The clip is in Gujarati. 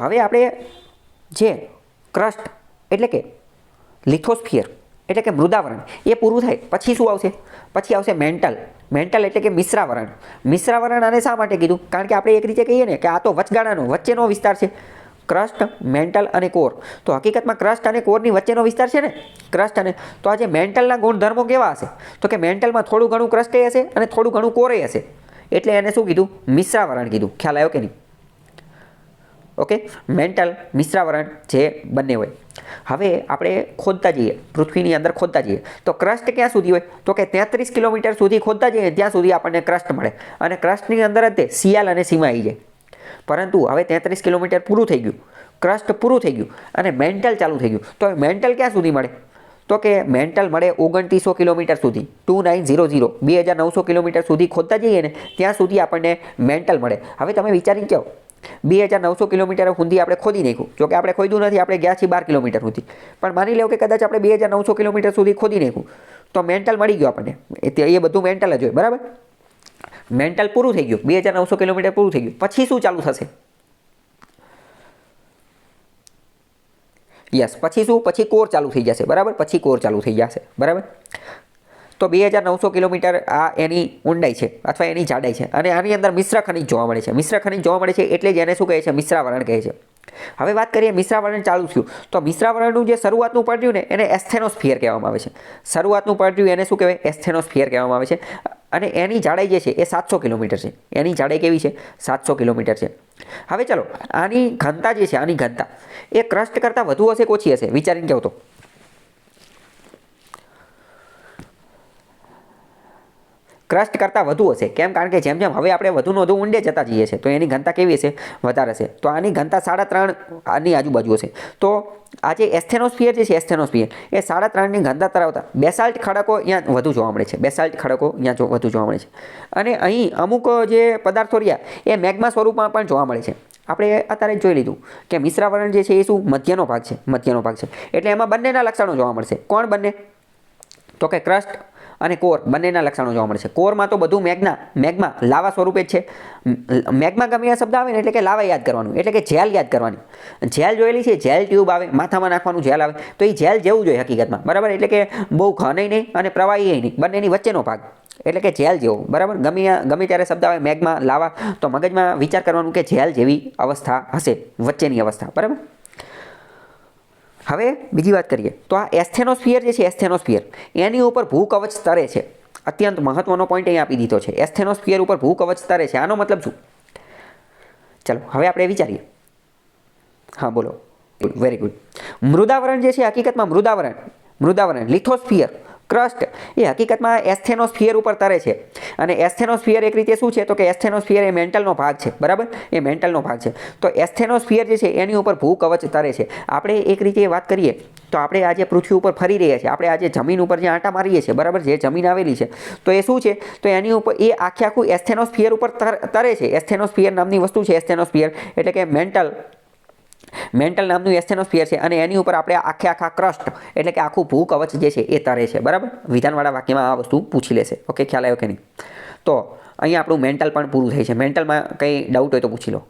હવે આપણે જે ક્રસ્ટ એટલે કે લિથોસ્ફિયર એટલે કે મૃદાવરણ, એ પૂરું થાય. પછી શું આવશે? પછી આવશે મેન્ટલ મેન્ટલ એટલે કે મિશ્રાવરણ. મિશ્રાવરણ આને શા માટે કીધું? કારણ કે આપણે એક રીતે કહીએ ને કે આ તો વચગાળાનો, વચ્ચેનો વિસ્તાર છે. ક્રસ્ટ મેન્ટલ અને કોર તો હકીકતમાં ક્રસ્ટ અને કોરની વચ્ચેનો વિસ્તાર છે ને? ક્રસ્ટ અને, તો આજે મેન્ટલના ગુણધર્મો કેવા હશે? તો કે મેન્ટલમાં થોડું ઘણું ક્રસ્ટે હશે અને થોડું ઘણું કોરે હશે. એટલે એને શું કીધું? મિશ્રાવરણ કીધું. ખ્યાલ આવ્યો કે નહીં? ઓકે? મેન્ટલ મિશ્રાવરણ જે બંને હોય. હવે આપણે ખોદતા જઈએ, પૃથ્વીની અંદર ખોદતા જઈએ. તો ક્રસ્ટ ક્યાં સુધી હોય? તો કે તેત્રીસ કિલોમીટર સુધી ખોદતા જઈએ, ત્યાં સુધી આપણને ક્રસ્ટ મળે. અને ક્રસ્ટની અંદર જ તે શિયાલ અને સીમા આવી જાય. પરંતુ હવે તેત્રીસ કિલોમીટર પૂરું થઈ ગયું. ક્રસ્ટ પૂરું થઈ ગયું. અને મેન્ટલ ચાલુ થઈ ગયું. તો મેન્ટલ ક્યાં સુધી મળે? તો કે મેન્ટલ મળે ઓગણત્રીસો કિલોમીટર સુધી. Two nine zero zero. બે હજાર નવસો કિલોમીટર સુધી ખોદતા જઈએ ને, ત્યાં સુધી આપણને મેન્ટલ મળે. હવે તમે વિચારી કહો બે હજાર નવસો કિલોમીટર સુધી આપણે ખોદી નાખ્યું. જોકે આપણે ખોદ્યું નથી, આપણે ગયા છીએ બાર કિલોમીટર સુધી પણ માની લો કે કદાચ આપણે બે હજાર નવસો કિલોમીટર સુધી ખોદી નાખ્યું. તો મેન્ટલ મળી ગયું આપણને. એ તે- એ બધું મેન્ટલ જ હોય, બરાબર? મેન્ટલ પૂરું થઈ ગયું. બે હજાર નવસો કિલોમીટર પૂરું થઈ ગયું. પછી શું ચાલુ થશે? યસ, પછી શું? પછી કોર ચાલુ થઈ જશે, બરાબર? પછી કોર ચાલુ થઈ જશે, બરાબર? તો બે હજાર નવસો કિલોમીટર આ એની ઊંડાઈ છે, અથવા એની જાડાઈ છે. અને આની અંદર મિશ્ર ખનિજ જોવા મળે છે. મિશ્ર ખનિજ જોવા મળે છે એટલે જ એને શું કહે છે? મિશ્રાવરણ કહે છે. હવે વાત કરીએ મિશ્રાવરણ ચાલુ થયું. તો મિશ્રાવરણનું જે શરૂઆતનું પડ્યું ને એને એસ્થેનોસ્ફિયર કહેવામાં આવે છે. શરૂઆતનું પડ્યું એને શું કહેવાય? એસ્થેનોસ્ફિયર કહેવામાં આવે છે. અને એની જાડાઈ જે છે એ સાતસો કિલોમીટર છે. એની જાડાઈ કેવી છે? સાતસો કિલોમીટર છે. હવે ચલો, આની ઘનતા જે છે, આની ઘનતા એ ક્રસ્ટ કરતાં વધુ હશે કે ઓછી હશે? વિચારીને કહો ક્રસ્ટ કરતાં વધુ હશે. કેમ? કારણ કે જેમ જેમ હવે આપણે વધુ વધુ ઊંડે જતા જઈએ છીએ, તો એની ઘનતા કેવી હશે? વધારે હશે. તો આની ઘનતા સાડા ત્રણ આની આજુબાજુ હશે. તો આ જે એસ્થેનોસ્ફિયર જે છે, એસ્થેનોસ્ફિયર, એ સાડા ત્રણની ઘનતા ધરાવતા બેસાલ્ટ ખડકો અહીંયા વધુ જોવા મળે છે. બેસાલ્ટ ખડકો અહીંયા વધુ જોવા મળે છે. અને અહીં અમુક જે પદાર્થો રહ્યા, એ મેગ્મા સ્વરૂપમાં પણ જોવા મળે છે. આપણે અત્યારે જોઈ લીધું કે મિશ્રાવરણ જે છે, એ શું? મધ્યનો ભાગ છે, મધ્યનો ભાગ છે. એટલે એમાં બંનેના લક્ષણો જોવા મળશે. કોણ બંને? તો કે ક્રસ્ટ અને કોર બંનેના લક્ષણો જોવા મળે છે. કોરમાં તો બધું મેગ્ના, મેગ્મા, લાવા સ્વરૂપે જ છે. મેગ્મા ગમે શબ્દ આવે ને એટલે કે લાવા યાદ કરવાનું, એટલે કે જેલ યાદ કરવાની. જેલ જોયેલી છે, જેલ ટ્યુબ આવે, માથામાં નાખવાનું જેલ આવે, તો એ જેલ જેવું જોઈએ હકીકતમાં. બરાબર? એટલે કે બહુ ઘનય નહીં અને પ્રવાહી નહીં, બંનેની વચ્ચેનો ભાગ. એટલે કે જેલ જેવો. બરાબર? ગમે ગમે ત્યારે શબ્દ આવે મેઘમાં લાવા, તો મગજમાં વિચાર કરવાનું કે જેલ જેવી અવસ્થા હશે, વચ્ચેની અવસ્થા. બરાબર? હવે બીજી વાત કરીએ. તો આ એસ્થેનોસ્ફિયર જે છે, એસ્થેનોસ્ફિયર, એની ઉપર ભૂકવચ સ્તરે છે. અત્યંત મહત્વનો પોઈન્ટ અહીં આપી દીધો છે. એસ્થેનોસ્ફિયર ઉપર ભૂકવચ સ્તરે છે. આનો મતલબ શું? ચલો, હવે આપણે વિચારીએ. હા, બોલો. વેરી ગુડ મૃદાવરણ જે છે, હકીકતમાં મૃદાવરણ મૃદાવરણ, લિથોસ્ફિયર ક્રસ્ટ એ હકીકતમાં એસ્થેનોસ્ફિયર ઉપર તરે છે. અને એસ્થેનોસ્ફિયર એક રીતે શું છે? તો કે એસ્થેનોસ્ફિયર એ મેન્ટલનો ભાગ છે. બરાબર? એ મેન્ટલનો ભાગ છે. તો એસ્થેનોસ્ફિયર જે છે, એની ઉપર ભૂકવચ તરે છે. આપણે એક રીતે વાત કરીએ, તો આપણે આજે પૃથ્વી ઉપર ફરી રહ્યા છીએ. આપણે આજે જમીન ઉપર જે આંટા મારીએ છીએ, બરાબર? જે જમીન આવેલી છે. તો એ શું છે? તો એની ઉપર, એ આખે આખું એસ્થેનોસ્ફિયર ઉપર તર- છે. એસ્થેનોસ્ફિયર નામની વસ્તુ છે એસ્થેનોસ્ફિયર એટલે કે મેન્ટલ મેન્ટલ નામનું એસ્થેનોસ્ફિયર છે અને એની ઉપર આપણે આખે આખા ક્રસ્ટ એટલે કે આખું ભૂકવચ જે છે એ તરે છે. બરાબર? વિધાનવાળા વાક્યમાં આ વસ્તુ પૂછી લેશે. ઓકે ખ્યાલ આવ્યો કે નહીં? તો અહીંયા આપણું મેન્ટલ પણ પૂરું થાય છે. મેન્ટલમાં કંઈ ડાઉટ હોય તો પૂછી લો.